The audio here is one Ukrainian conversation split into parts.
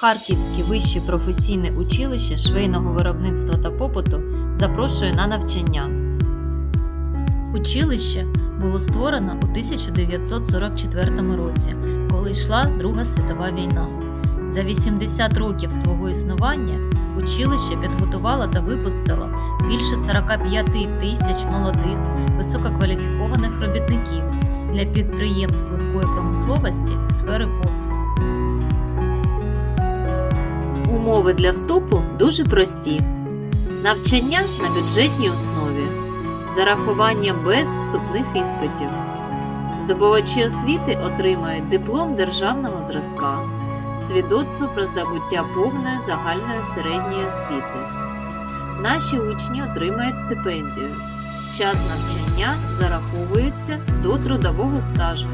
Харківське вище професійне училище швейного виробництва та побуту запрошує на навчання. Училище було створено у 1944 році, коли йшла Друга світова війна. За 80 років свого існування училище підготувало та випустило більше 45 тисяч молодих висококваліфікованих робітників для підприємств легкої промисловості сфери послуг. Умови для вступу дуже прості. Навчання на бюджетній основі, зарахування без вступних іспитів. Здобувачі освіти отримають диплом державного зразка, свідоцтво про здобуття повної загальної середньої освіти. Наші учні отримають стипендію. Час навчання зараховується до трудового стажу.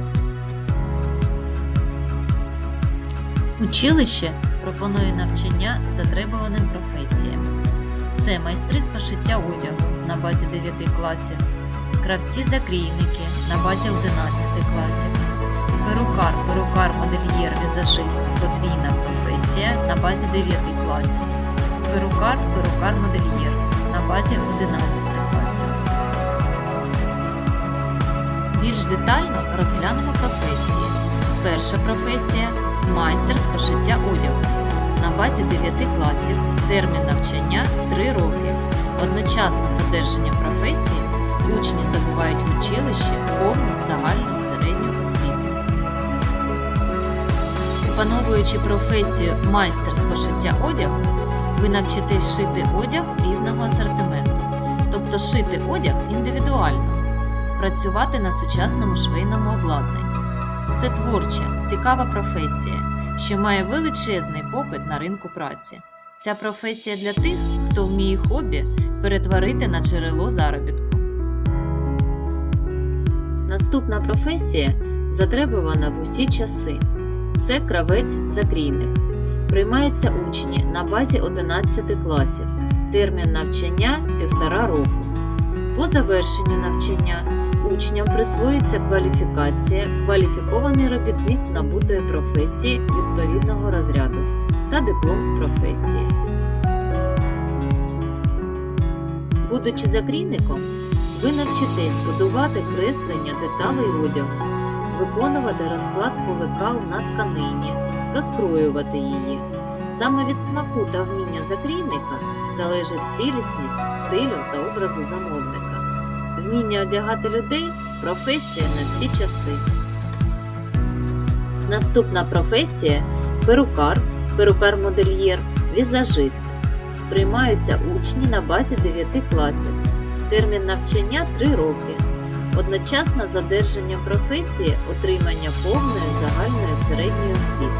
Училище пропонує навчання затребуваним професіям. Це майстри з пошиття одягу на базі 9 класів, кравці-закрійники на базі 11 класів, перукар, перукар, модельєр, візажист, подвійна професія на базі 9 класів, перукар, перукар, модельєр на базі 11 класів. Більш детально розглянемо професії. Перша професія майстер з пошиття одягу. На базі 9 класів термін навчання 3 роки. Одночасно з одержанням професії учні здобувають в училищі повну загальну середню освіту. Опановуючи професію майстер з пошиття одягу, ви навчитесь шити одяг різного асортименту, тобто шити одяг індивідуально, працювати на сучасному швейному обладнанні. Це творча, цікава професія, що має величезний попит на ринку праці. Ця професія для тих, хто вміє хобі перетворити на джерело заробітку. Наступна професія затребувана в усі часи. Це кравець-закрійник. Приймаються учні на базі 11 класів. Термін навчання півтора року. По завершенню навчання учням присвоюється кваліфікація кваліфікований робітник з набутої професії відповідного розряду та диплом з професії. Будучи закрійником, ви навчитесь будувати креслення деталей одягу, виконувати розкладку лекал на тканині, розкроювати її. Саме від смаку та вміння закрійника залежить цілісність стилю та образу замовника. Вміння одягати людей професія на всі часи. Наступна професія перукар, перукар-модельєр, візажист. Приймаються учні на базі 9 класів. Термін навчання 3 роки. Одночасно з одержанням професії отримання повної загальної середньої освіти.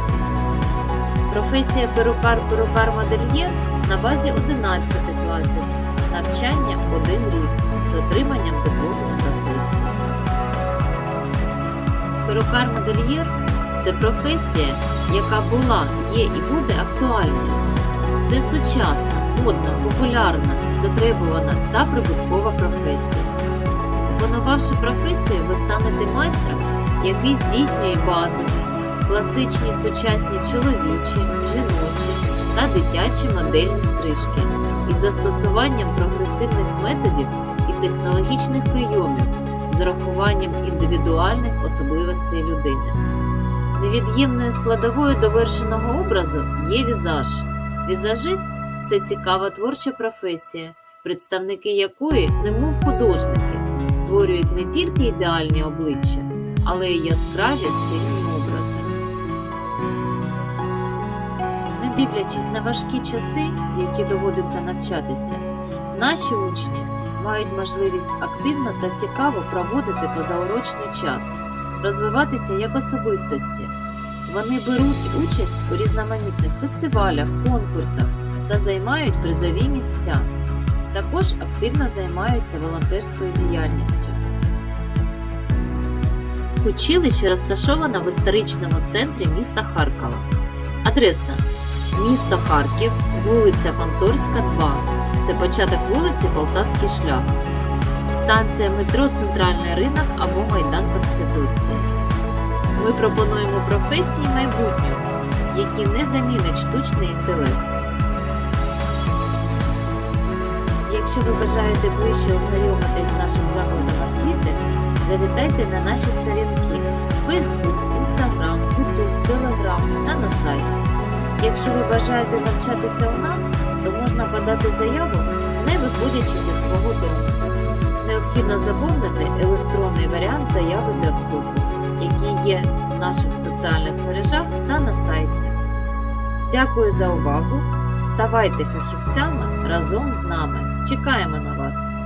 Професія перукар-перукар-модельєр на базі 11 класів. Навчання 1 рік з отриманням диплому з професії. Перукар-модельєр це професія, яка була, є і буде актуальною. Це сучасна, модна, популярна, затребувана та прибуткова професія. Опанувавши професію, ви станете майстром, який здійснює базові, класичні сучасні чоловічі, жіночі та дитячі модельні стрижки із застосуванням прогресивних методів технологічних прийомів з урахуванням індивідуальних особливостей людини. Невід'ємною складовою довершеного образу є візаж. Візажист це цікава творча професія, представники якої, немов художники, створюють не тільки ідеальні обличчя, але й яскраві стильні образи. Не дивлячись на важкі часи, які доводиться навчатися, наші учні мають можливість активно та цікаво проводити позаурочний час, розвиватися як особистості. Вони беруть участь у різноманітних фестивалях, конкурсах та займають призові місця. Також активно займаються волонтерською діяльністю. Училище розташоване в історичному центрі міста Харкова. Адреса місто Харків, вулиця Конторська, 2. Це початок вулиці Полтавський шлях. Станція метро Центральний ринок або Майдан Конституції. Ми пропонуємо професії майбутнього, які не замінить штучний інтелект. Якщо ви бажаєте ближче ознайомитись з нашим закладом освіти, завітайте на наші сторінки Facebook, Instagram, YouTube, Telegram та на сайт. Якщо ви бажаєте навчатися у нас, то можна подати заяву, не виходячи зі свого дому. Необхідно заповнити електронний варіант заяви для вступу, який є в наших соціальних мережах та на сайті. Дякую за увагу! Ставайте фахівцями разом з нами. Чекаємо на вас!